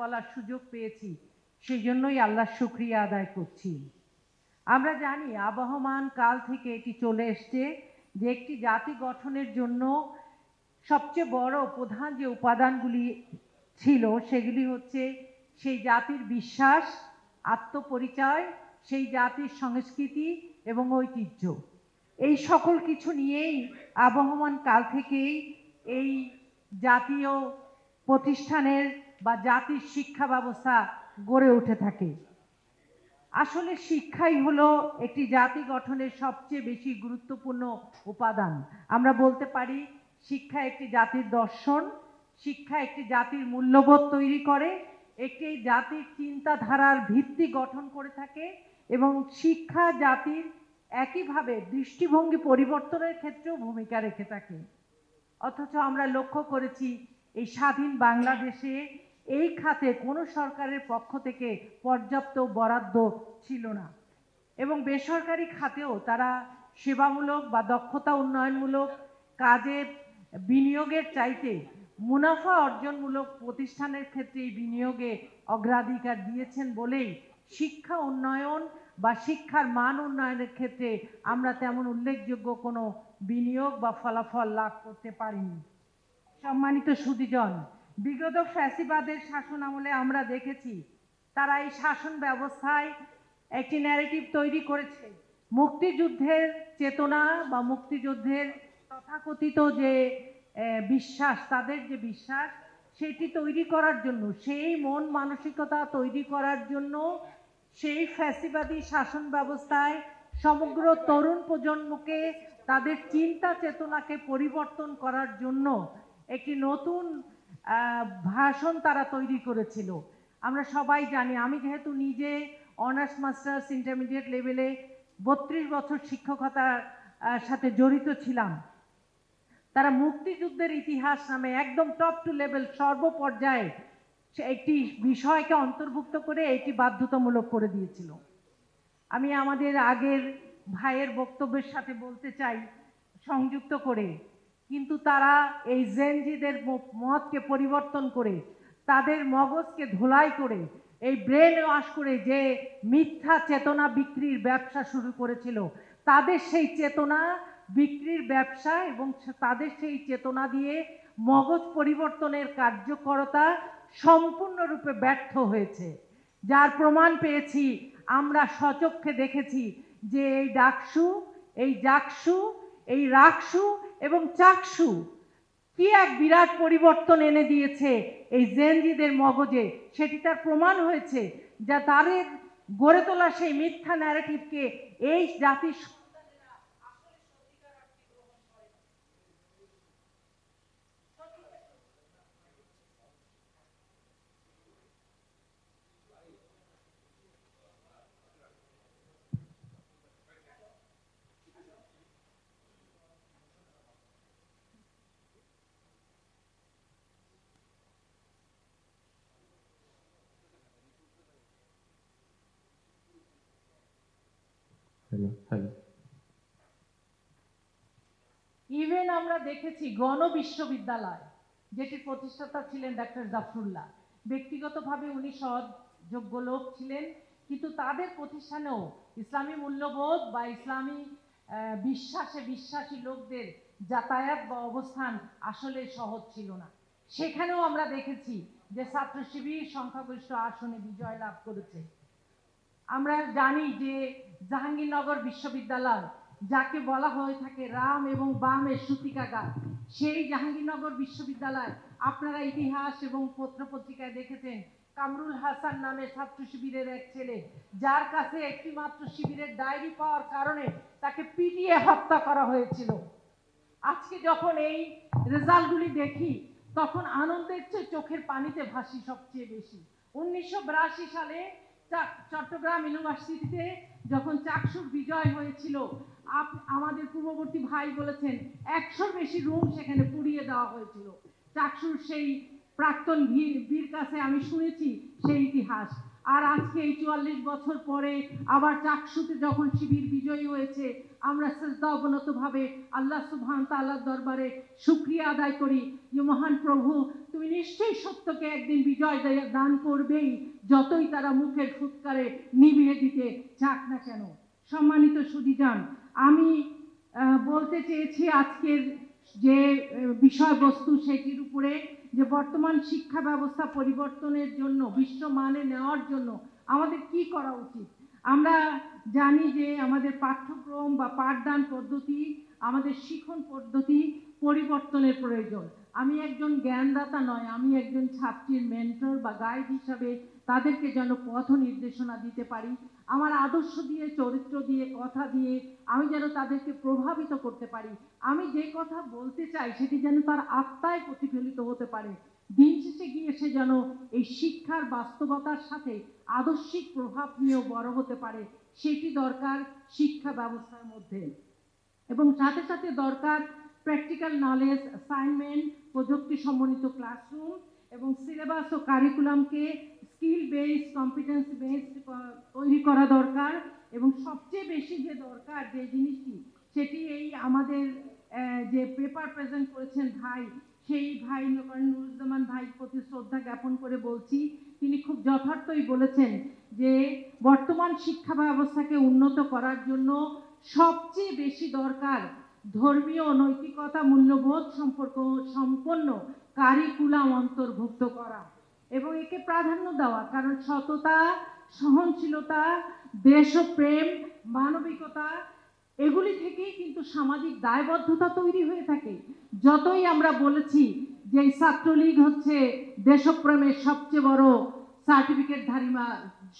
বলার সুযোগ পেয়েছি সেই জন্যই আল্লাহর শুক্রিয়া আদায় করছি। আমরা জানি আবহমান কাল থেকে এটি চলে এসছে যে একটি জাতি গঠনের জন্য সবচেয়ে বড় প্রধান যে উপাদানগুলি ছিল, সেগুলি হচ্ছে সেই জাতির বিশ্বাস, আত্মপরিচয়, সেই জাতির সংস্কৃতি এবং ঐতিহ্য। এই সকল কিছু নিয়েই আবহমান কাল থেকেই এই জাতীয় প্রতিষ্ঠানের বা জাতির শিক্ষা ব্যবস্থা গড়ে উঠে থাকে। আসলে শিক্ষাই হলো একটি জাতি গঠনের সবচেয়ে বেশি গুরুত্বপূর্ণ উপাদান। আমরা বলতে পারি, শিক্ষা একটি জাতির দর্শন, শিক্ষা একটি জাতির মূল্যবোধ তৈরি করে, একটি জাতির চিন্তাধারার ভিত্তি গঠন করে থাকে এবং শিক্ষা জাতির একইভাবে দৃষ্টিভঙ্গি পরিবর্তনের ক্ষেত্রেও ভূমিকা রেখে থাকে। অথচ আমরা লক্ষ্য করেছি, এই স্বাধীন বাংলাদেশে এই খাতে কোনো সরকারের পক্ষ থেকে পর্যাপ্ত বরাদ্দ ছিল না। এবং বেসরকারি খাতেও তারা সেবামূলক বা দক্ষতা উন্নয়নমূলক কাজে বিনিয়োগের চাইতে মুনাফা অর্জনমূলক প্রতিষ্ঠানের ক্ষেত্রে এই বিনিয়োগে অগ্রাধিকার দিয়েছেন বলেই শিক্ষা উন্নয়ন বা শিক্ষার মান উন্নয়নের ক্ষেত্রে আমরা তেমন উল্লেখযোগ্য কোনো বিনিয়োগ বা ফলাফল লাভ করতে পারিনি। সম্মানিত সুদীজন বিগত ফ্যাসিবাদের শাসন আমলে আমরা দেখেছি, তারা এই শাসন ব্যবস্থায় একটি ন্যারেটিভ তৈরি করেছে। মুক্তিযুদ্ধের চেতনা বা মুক্তিযুদ্ধের তথাকথিত যে বিশ্বাস, তাদের যে বিশ্বাস, সেটি তৈরি করার জন্য, সেই মন মানসিকতা তৈরি করার জন্য সেই ফ্যাসিবাদী শাসন ব্যবস্থায় সমগ্র তরুণ প্রজন্মকে তাদের চিন্তা চেতনাকে পরিবর্তন করার জন্য একটি নতুন ভাষণ তারা তৈরি করেছিল। আমরা সবাই জানি, আমি যেহেতু নিজে অনার্স, মাস্টার্স, ইন্টারমিডিয়েট লেভেলে বত্রিশ বছর শিক্ষকতার সাথে জড়িত ছিলাম। তারা মুক্তিযুদ্ধের ইতিহাস নামে একদম টপ টু লেভেল সর্বপর্যায়ে একটি বিষয়কে অন্তর্ভুক্ত করে এটি বাধ্যতামূলক করে দিয়েছিল। আমি আমাদের আগের ভাইয়ের বক্তব্যের সাথে বলতে চাই, সংযুক্ত করে। কিন্তু তারা এই জেনজিদের মতকে পরিবর্তন করে, তাদের মগজকে ধোলাই করে, এই ব্রেন ওয়াশ করে যে মিথ্যা চেতনা বিক্রির ব্যবসা শুরু করেছিল, তাদের সেই চেতনা বিক্রির ব্যবসা এবং তাদের সেই চেতনা দিয়ে মগজ পরিবর্তনের কার্যকরতা সম্পূর্ণরূপে ব্যর্থ হয়েছে। যার প্রমাণ পেয়েছি, আমরা সচক্ষে দেখেছি যে এই ডাকসু, এই জাকসু, এই রাকসু এবং চাকসু, কি এক বিরাট পরিবর্তন এনে দিয়েছে এই জেনজিদের মগজে? সেটি তার প্রমাণ হয়েছে যা তাদের গড়ে তোলা সেই মিথ্যা ন্যারেটিভকে এই জাতির ইভেন আমরা দেখেছি গণ বিশ্ববিদ্যালয় যেটির প্রতিষ্ঠাতা ছিলেন ডাক্তার জাফরুল্লাহ। ব্যক্তিগতভাবে উনি সৎ যোগ্য লোক ছিলেন, কিন্তু তাদের প্রতিষ্ঠানেও ইসলামী মূল্যবোধ বা ইসলামী বিশ্বাসে বিশ্বাসী লোকদের যাতায়াত বা অবস্থান আসলে সহজ ছিল না। সেখানেও আমরা দেখেছি যে ছাত্র শিবির সংখ্যাগরিষ্ঠ আসনে বিজয় লাভ করেছে। আমরা জানি যে জাহাঙ্গীরনগর বিশ্ববিদ্যালয়, যাকে বলা হয়ে থাকে রাম এবং বামের সূতিকাগার, সেই জাহাঙ্গীরনগর বিশ্ববিদ্যালয় আপনারা ইতিহাস এবং পত্রপত্রিকায় দেখেছেন। কামরুল হাসান নামে ছাত্র শিবিরের এক ছেলে, যার কাছে একটি মাত্র শিবিরের ডায়েরি পাওয়ার কারণে তাকে পিটিয়ে হত্যা করা হয়েছিল। আজকে যখন এই রেজাল্টগুলি দেখি, তখন আনন্দের চেয়ে চোখের পানিতে ভাসি সবচেয়ে বেশি। উনিশশো বিরাশি সালে চট্টগ্রাম ইউনিভার্সিটিতে যখন চাকসুর বিজয় হয়েছিল, আপ- আমাদের পূর্ববর্তী ভাই বলেছেন, একশোর বেশি রুম সেখানে পুড়িয়ে দেওয়া হয়েছিল। চাকসুর সেই প্রাক্তন বীর কাছে আমি শুনেছি সেই ইতিহাস। আর আজকে এই চুয়াল্লিশ বছর পরে আবার চাকসুতে যখন শিবির বিজয়ী হয়েছে আমরা শ্রদ্ধা অবনত ভাবে আল্লাহ সুবহান তাআলার দরবারে শুক্রিয়া আদায় করি। যে মহান প্রভু, তুমি নিশ্চয়ই সত্যকে একদিন বিজয় দান করবেই, যতই তারা মুখের ফুৎকারে নিভিয়ে দিতে চাক না কেন। সম্মানিত সুদীজান, আমি বলতে চেয়েছি আজকের যে বিষয়বস্তু সেটির উপরে যে বর্তমান শিক্ষা ব্যবস্থা পরিবর্তনের জন্য বিশ্বমানে নেওয়ার জন্য আমাদের কি করা উচিত? আমরা জানি যে আমাদের পাঠ্যক্রম বা পাঠদান পদ্ধতি, আমাদের শিখন পদ্ধতি পরিবর্তনের প্রয়োজন। আমি একজন জ্ঞানদাতা নয়, আমি একজন ছাত্রীর মেন্টর বা গাইড হিসাবে তাদেরকে যেন পথ নির্দেশনা দিতে পারি, আমার আদর্শ দিয়ে, চরিত্র দিয়ে, কথা দিয়ে আমি যেন তাদেরকে প্রভাবিত করতে পারি। আমি যে কথা বলতে চাই সেটি যেন তার আত্মায় প্রতিফলিত হতে পারে। দিন শেষে গিয়ে সে যেন এই শিক্ষার বাস্তবতার সাথে আদর্শিক প্রভাব নিয়েও বড় হতে পারে, সেটি দরকার শিক্ষা ব্যবস্থার মধ্যে। এবং সাথে সাথে দরকার প্র্যাকটিক্যাল নলেজ অ্যাসাইনমেন্ট প্রযুক্তি সমন্বিত ক্লাসরুম এবং সিলেবাস ও কারিকুলামকে স্কিল বেসড কম্পিটেন্স বেসড তৈরি করা দরকার এবং সবচেয়ে বেশি যে দরকার যে জিনিসটি, সেটি এই আমাদের যে পেপার প্রেজেন্ট করেছেন ভাই সেই ভাই নুরুজ্জামান ভাই, প্রতি শ্রদ্ধা জ্ঞাপন করে বলছি, তিনি খুব যথার্থই বলেছেন যে বর্তমান শিক্ষা ব্যবস্থাকে উন্নত করার জন্য সবচেয়ে বেশি দরকার ধর্মীয় নৈতিকতা মূল্যবোধ সম্পর্ক সম্পন্ন কারিকুলাম অন্তর্ভুক্ত করা এবং একে প্রাধান্য দেওয়া, কারণ সততা, সহনশীলতা, দেশপ্রেম, মানবিকতা এগুলি থেকেই কিন্তু সামাজিক দায়বদ্ধতা তৈরি হয়ে থাকে। যতই আমরা বলেছি যে ছাত্রলীগ হচ্ছে দেশপ্রেমের সবচেয়ে বড় সার্টিফিকেট ধারিমা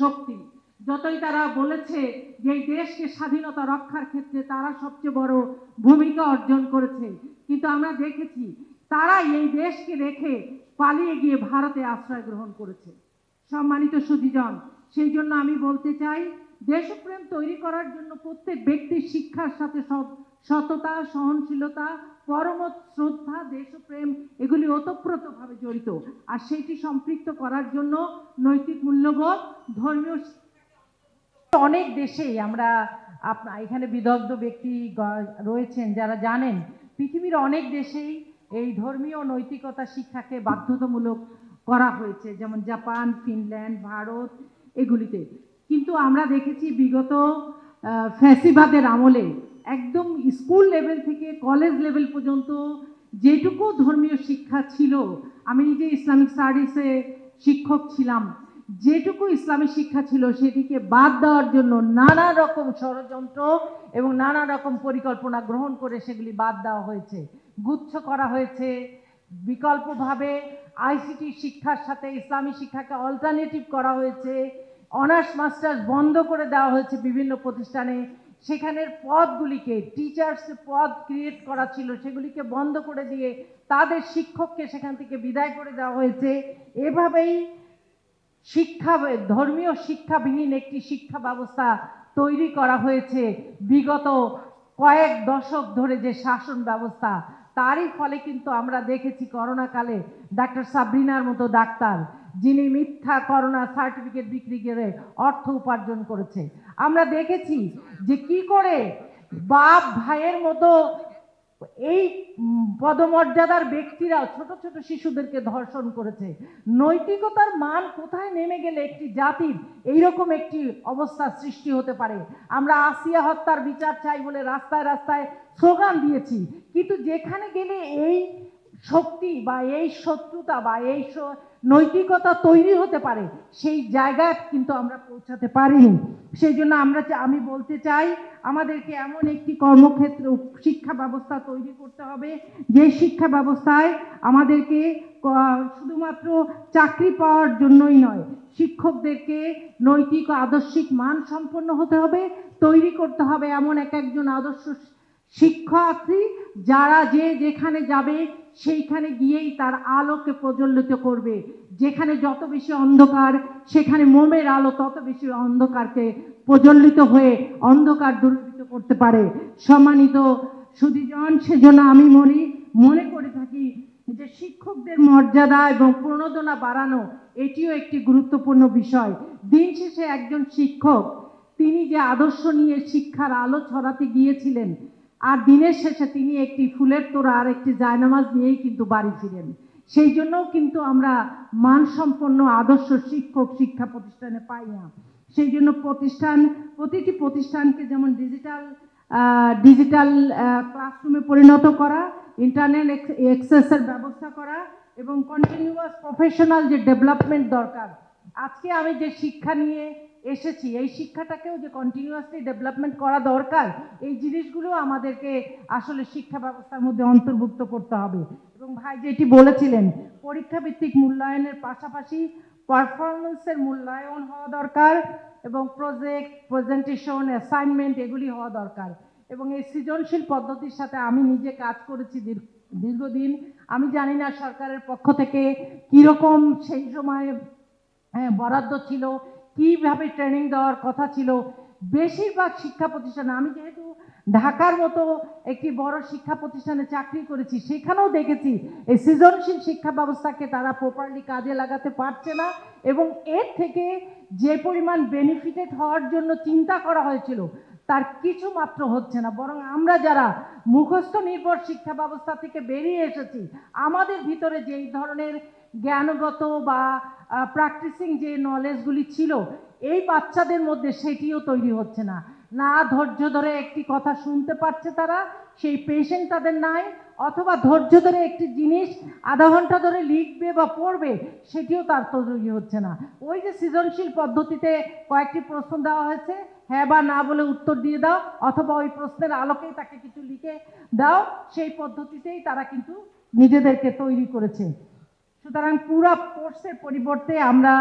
শক্তি, যতই তারা বলেছে যে এই দেশকে স্বাধীনতা রক্ষার ক্ষেত্রে তারা সবচেয়ে বড় ভূমিকা অর্জন করেছে, কিন্তু আমরা দেখেছি তারা এই দেশকে রেখে পালিয়ে গিয়ে ভারতে আশ্রয় গ্রহণ করেছে। সম্মানিত সুধীজন, সেই জন্য আমি বলতে চাই দেশপ্রেম তৈরি করার জন্য প্রত্যেক ব্যক্তির শিক্ষার সাথে সৎ- সততা, সহনশীলতা পরম শ্রদ্ধা, দেশপ্রেম, এগুলি ওতপ্রোতভাবে জড়িত। আর সেটি সম্পৃক্ত করার জন্য নৈতিক মূল্যবোধ, ধর্মীয় অনেক দেশেই আমরা আপনা- এখানে বিদগ্ধ ব্যক্তি রয়েছেন যারা জানেন, পৃথিবীর অনেক দেশেই এই ধর্মীয় নৈতিকতা শিক্ষাকে বাধ্যতামূলক করা হয়েছে, যেমন জাপান, ফিনল্যান্ড, ভারত, এগুলিতে। কিন্তু আমরা দেখেছি বিগত ফ্যাসিবাদের আমলে একদম স্কুল লেভেল থেকে কলেজ লেভেল পর্যন্ত যেটুকু ধর্মীয় শিক্ষা ছিল, আমি নিজে ইসলামিক স্টাডিজে শিক্ষক ছিলাম, যেটুকু ইসলামী শিক্ষা ছিল সেটিকে বাদ দেওয়ার জন্য নানা রকম ষড়যন্ত্র এবং নানা রকম পরিকল্পনা গ্রহণ করে সেগুলি বাদ দেওয়া হয়েছে। গুচ্ছ করা হয়েছে। বিকল্পভাবে আইসিটি শিক্ষার সাথে ইসলামী শিক্ষাকে অল্টারনেটিভ করা হয়েছে। অনার্স মাস্টার্স বন্ধ করে দেওয়া হয়েছে বিভিন্ন প্রতিষ্ঠানে। সেখানের পদগুলিকে টিচার্স পদ ক্রিয়েট করা ছিল, সেগুলিকে বন্ধ করে দিয়ে তাদের শিক্ষককে সেখান থেকে বিদায় করে দেওয়া হয়েছে। এভাবেই শিক্ষা, ধর্মীয় শিক্ষাবিহীন একটি শিক্ষা ব্যবস্থা তৈরি করা হয়েছে। বিগত কয়েক দশক ধরে যে শাসন ব্যবস্থা, তারই ফলে কিন্তু আমরা দেখেছি করোনাকালে ডাক্তার সাবরিনার মতো ডাক্তার যিনি মিথ্যা করোনা সার্টিফিকেট বিক্রি করে অর্থ উপার্জন করেছে। আমরা দেখেছি যে কি করে বাপ ভাইয়ের মতো এই পদমর্যাদার ব্যক্তিরা ছোট ছোট শিশুদেরকে ধর্ষণ করেছে। নৈতিকতার মান কোথায় নেমে গেলে একটি জাতির এইরকম একটি অবস্থা সৃষ্টি হতে পারে? আমরা আসিয়া হত্যার বিচার চাই বলে রাস্তায় রাস্তায় স্লোগান দিয়েছি। কিন্তু যেখানে গেলে এই শক্তি বা এই শত্রুতা বা এই নৈতিকতা তৈরি হতে পারে, সেই জায়গায় কিন্তু আমরা পৌঁছাতে পারিনি সেই জন্য আমরা আমি বলতে চাই, আমাদেরকে এমন একটি কর্মক্ষেত্র, শিক্ষা ব্যবস্থা তৈরি করতে হবে। যে শিক্ষা ব্যবস্থায় আমাদেরকে শুধুমাত্র চাকরি পাওয়ার জন্যই নয়, শিক্ষকদেরকে নৈতিক, আদর্শিক মান সম্পন্ন হতে হবে, তৈরি করতে হবে এমন এক একজন আদর্শ শিক্ষার্থী যারা যে যেখানে যাবে, সেইখানে গিয়েই তার আলোকে প্রজ্বলিত করবে। যেখানে যত বেশি অন্ধকার, সেখানে মোমের আলো তত বেশি অন্ধকারকে প্রজ্বলিত হয়ে অন্ধকার দূরীভূত করতে পারে। সম্মানিত সুদীজন সেজন্য আমি মনে মনে করে থাকি যে শিক্ষকদের মর্যাদা এবং প্রণোদনা বাড়ানো এটিও একটি গুরুত্বপূর্ণ বিষয়। দিন শেষে একজন শিক্ষক, তিনি যে আদর্শ নিয়ে শিক্ষার আলো ছড়াতে গিয়েছিলেন আর দিনের শেষে তিনি একটি ফুলের তোড়া আর একটি জায়নামাজ নিয়েই কিন্তু বাড়ি ফিরেন। সেই জন্যও কিন্তু আমরা মানসম্পন্ন আদর্শ শিক্ষক শিক্ষা প্রতিষ্ঠানে পাই না। সেই জন্য প্রতিষ্ঠান, প্রতিটি প্রতিষ্ঠানকে যেমন ডিজিটাল ডিজিটাল ক্লাসরুমে পরিণত করা ইন্টারনেট এক্সেসের ব্যবস্থা করা এবং কন্টিনিউয়াস প্রফেশনাল যে ডেভেলপমেন্ট দরকার, আজকে আমি যে শিক্ষা নিয়ে এসেছি। এই শিক্ষাটাকেও যে কন্টিনিউয়াসলি ডেভেলপমেন্ট করা দরকার এই জিনিসগুলো আমাদেরকে আসলে শিক্ষা ব্যবস্থার মধ্যে অন্তর্ভুক্ত করতে হবে। এবং ভাই যেটি বলেছিলেন পরীক্ষা ভিত্তিক মূল্যায়নের পাশাপাশি পারফরমেন্সের মূল্যায়ন হওয়া দরকার এবং প্রজেক্ট প্রেজেন্টেশন অ্যাসাইনমেন্ট এগুলি হওয়া দরকার। এবং এই সৃজনশীল পদ্ধতির সাথে আমি নিজে কাজ করেছি দীর্ঘ- দীর্ঘদিন। আমি জানি না সরকারের পক্ষ থেকে কীরকম সেই সময় হ্যাঁ, বরাদ্দ ছিল কীভাবে ট্রেনিং দেওয়ার কথা ছিল? বেশিরভাগ শিক্ষা প্রতিষ্ঠানে, আমি যেহেতু ঢাকার মতো একটি বড় শিক্ষা প্রতিষ্ঠানে চাকরি করেছি, সেখানেও দেখেছি এই সৃজনশীল শিক্ষা ব্যবস্থাকে তারা প্রপারলি কাজে লাগাতে পারছে না এবং এর থেকে যে পরিমাণ বেনিফিটেড হওয়ার জন্য চিন্তা করা হয়েছিল, তার কিছু মাত্র হচ্ছে না। বরং আমরা যারা মুখস্থ নির্ভর শিক্ষা ব্যবস্থা থেকে বেরিয়ে এসেছি, আমাদের ভিতরে যেই ধরনের জ্ঞানগত বা প্র্যাকটিসিং যে নলেজগুলি ছিল, এই বাচ্চাদের মধ্যে সেটিও তৈরি হচ্ছে না। না ধৈর্য ধরে একটি কথা শুনতে পারছে তারা, সেই পেশেন্ট তাদের নাই, অথবা ধৈর্য ধরে একটি জিনিস আধা ঘণ্টা ধরে লিখবে বা পড়বে, সেটিও তার তৈরি হচ্ছে না। ওই যে সৃজনশীল পদ্ধতিতে কয়েকটি প্রশ্ন দেওয়া হয়েছে হ্যাঁ বা না বলে উত্তর দিয়ে দাও, অথবা ওই প্রশ্নের আলোকেই তাকে কিছু লিখে দাও, সেই পদ্ধতিতেই তারা কিন্তু নিজেদেরকে তৈরি করেছে। সুতরাং পুরা কোর্সের পরিবর্তে আমরা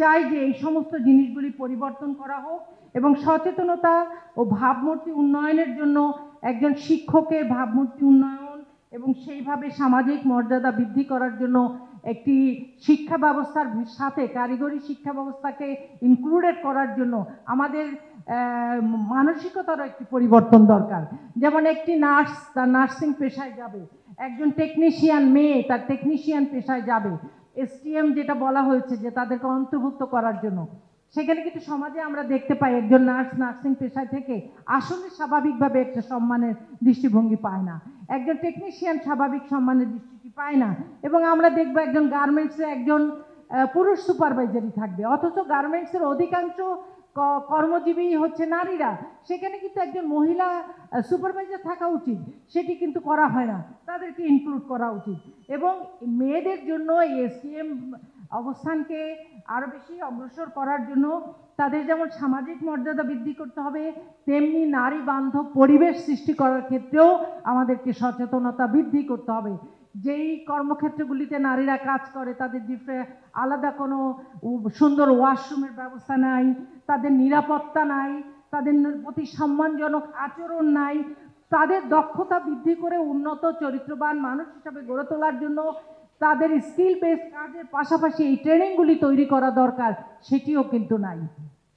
চাই যে এই সমস্ত জিনিসগুলি পরিবর্তন করা হোক এবং সচেতনতা ও ভাবমূর্তি উন্নয়নের জন্য একজন শিক্ষকের ভাবমূর্তি উন্নয়ন এবং সেইভাবে সামাজিক মর্যাদা বৃদ্ধি করার জন্য একটি শিক্ষা ব্যবস্থার সাথে কারিগরি শিক্ষা ব্যবস্থাকে ইনক্লুডেড করার জন্য আমাদের মানসিকতারও একটি পরিবর্তন দরকার। যেমন একটি নার্স, তার নার্সিং পেশায় যাবে। একজন টেকনিশিয়ান মেয়ে, তার টেকনিশিয়ান পেশায় যাবে। এসটিএম যেটা বলা হয়েছে যে তাদেরকে অন্তর্ভুক্ত করার জন্য। সেখানে কিন্তু সমাজে আমরা দেখতে পাই একজন নার্স নার্সিং পেশায় থেকে আসলে স্বাভাবিকভাবে একটা সম্মানের দৃষ্টিভঙ্গি পায় না। একজন টেকনিশিয়ান স্বাভাবিক সম্মানের দৃষ্টিটি পায় না এবং আমরা দেখব একজন গার্মেন্টসে একজন পুরুষ সুপারভাইজারই থাকবে। অথচ গার্মেন্টসের অধিকাংশ কর্মজীবী হচ্ছে নারীরা, সেখানে কিন্তু একজন মহিলা সুপারভাইজার থাকা উচিত। সেটি কিন্তু করা হয় না। তাদেরকে ইনক্লুড করা উচিত। এবং মেয়েদের জন্য এই এসটিএম অবস্থানকে আরও বেশি অগ্রসর করার জন্য তাদের যেমন সামাজিক মর্যাদা বৃদ্ধি করতে হবে, তেমনি নারী বান্ধব পরিবেশ সৃষ্টি করার ক্ষেত্রেও আমাদেরকে সচেতনতা বৃদ্ধি করতে হবে। যেই কর্মক্ষেত্রগুলিতে নারীরা কাজ করে, তাদের ডিফারে- আলাদা কোনো সুন্দর ওয়াশরুমের ব্যবস্থা নাই, তাদের নিরাপত্তা নাই, তাদের প্রতি সম্মানজনক আচরণ নাই, তাদের দক্ষতা বৃদ্ধি করে উন্নত, চরিত্রবান মানুষ হিসাবে গড়ে তোলার জন্য তাদের স্কিল বেসড কাজের পাশাপাশি এই ট্রেনিংগুলি তৈরি করা দরকার, সেটিও কিন্তু নাই।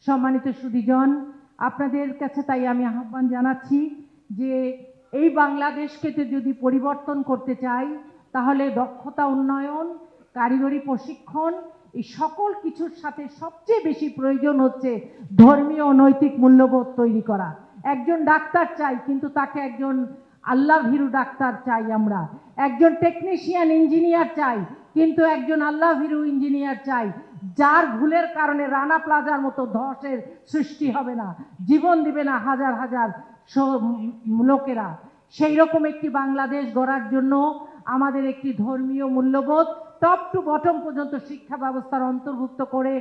সম্মানিত সুদীজন আপনাদের কাছে তাই আমি আহ্বান জানাচ্ছি যে এই বাংলাদেশকে যদি পরিবর্তন করতে চাই, তাহলে দক্ষতা উন্নয়ন, কারিগরি প্রশিক্ষণ, এই সকল কিছুর সাথে সবচেয়ে বেশি প্রয়োজন হচ্ছে ধর্মীয় নৈতিক মূল্যবোধ তৈরি করা। একজন ডাক্তার চাই, কিন্তু তাকে একজন আল্লাহ ভীরু ডাক্তার চাই আমরা। একজন টেকনিশিয়ান ইঞ্জিনিয়ার চাই, কিন্তু একজন আল্লাহ ভীরু ইঞ্জিনিয়ার চাই, যার ভুলের কারণে রানা প্লাজার মতো ধসের সৃষ্টি হবে না। জীবন দিবে না হাজার হাজার লোকেরা। সেই রকম একটি বাংলাদেশ গড়ার জন্য আমাদের একটি ধর্মীয় মূল্যবোধ টপ টু বটম পর্যন্ত শিক্ষা ব্যবস্থার অন্তর্ভুক্ত করে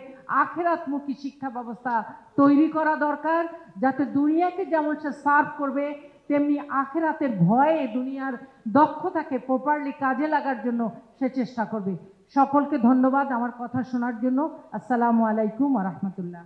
আখেরাতমুখী শিক্ষা ব্যবস্থা তৈরি করা দরকার, যাতে দুনিয়াকে যেমন সে সার্ভ করবে, তেমনি আখেরাতের ভয়ে দুনিয়ার দক্ষতাকে প্রপারলি কাজে লাগার জন্য সে চেষ্টা করবে। সকলকে ধন্যবাদ আমার কথা শোনার জন্য। আসসালামু আলাইকুম রহমতুল্লাহ।